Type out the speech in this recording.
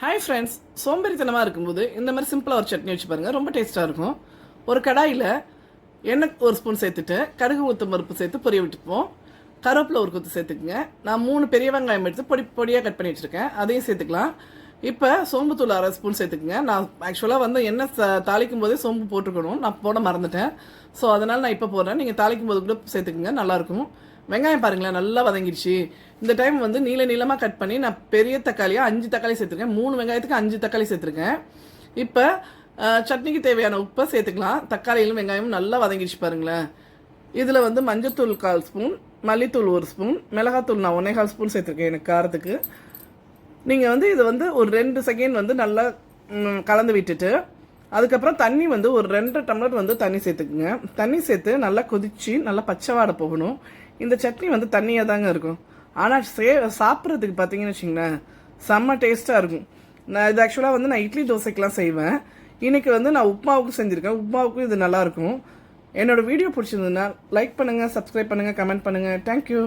Hi friends சோம்பேறித்தனமாக இருக்கும்போது இந்த மாதிரி சிம்பிளாக ஒரு சட்னி வச்சு பாருங்கள் ரொம்ப டேஸ்ட்டாக இருக்கும். ஒரு கடாயில் எண்ணெய் ஒரு ஸ்பூன் சேர்த்துட்டு கடுகு ஊற்று பருப்பு சேர்த்து பொரிய விட்டுப்போம் கருவேப்பிலை ஒரு குத்து சேர்த்துக்குங்க. நான் மூணு பெரிய வெங்காயம் எடுத்து பொடி பொடியாக கட் பண்ணி வச்சுருக்கேன். அதையும் சேர்த்துக்கலாம். இப்போ சோம்புத்தூள் அரை ஸ்பூன் சேர்த்துக்குங்க. நான் ஆக்சுவலாக வந்து எண்ணெய் ச- தாளிக்கும் போதே சோம்பு போட்டுக்கணும் நான் போட மறந்துட்டேன். ஸோ அதனால் நான் இப்போ போடுறேன். நீங்கள் தாளிக்கும் போது கூட சேர்த்துக்குங்க. நல்லாயிருக்கும் வெங்காயம் பாருங்களேன் நல்லா வதங்கிடுச்சு. இந்த டைம் வந்து நீள நீளமாக கட் பண்ணி நான் பெரிய தக்காளியாக அஞ்சு தக்காளி சேர்த்துருக்கேன். மூணு வெங்காயத்துக்கு அஞ்சு தக்காளி சேர்த்துருக்கேன். இப்போ சட்னிக்கு தேவையான உப்பை சேர்த்துக்கலாம். தக்காளியிலும் வெங்காயமும் நல்லா வதங்கிடுச்சு பாருங்களேன். இதில் வந்து மஞ்சத்தூள் கால் ஸ்பூன் மல்லித்தூள் ஒரு ஸ்பூன் மிளகாத்தூள் நான் ஒன்னே கால் ஸ்பூன் சேர்த்துருக்கேன் எனக்கு காரத்துக்கு. நீங்கள் வந்து இது வந்து ஒரு ரெண்டு செகண்ட் வந்து நல்லா கலந்து விட்டுட்டு அதுக்கப்புறம் தண்ணி வந்து ஒரு ரெண்டு டம்ளர் வந்து தண்ணி சேர்த்துக்குங்க. தண்ணி சேர்த்து நல்லா கொதிச்சு நல்லா பச்சை வாடை போகணும். இந்த சட்னி வந்து தண்ணியாக தாங்க இருக்கும். ஆனால் சே சாப்பிட்றதுக்கு பார்த்தீங்கன்னு வச்சிங்களேன் செம்ம டேஸ்ட்டாக இருக்கும். நான் இது ஆக்சுவலாக வந்து நான் இட்லி தோசைக்கெலாம் செய்வேன். இன்றைக்கி வந்து நான் உப்மாவுக்கும் செஞ்சுருக்கேன். உப்மாவுக்கும் இது நல்லாயிருக்கும் என்னோடய வீடியோ பிடிச்சிருந்ததுன்னா லைக் பண்ணுங்கள் சப்ஸ்கிரைப் பண்ணுங்கள் கமெண்ட் பண்ணுங்கள் தேங்க்யூ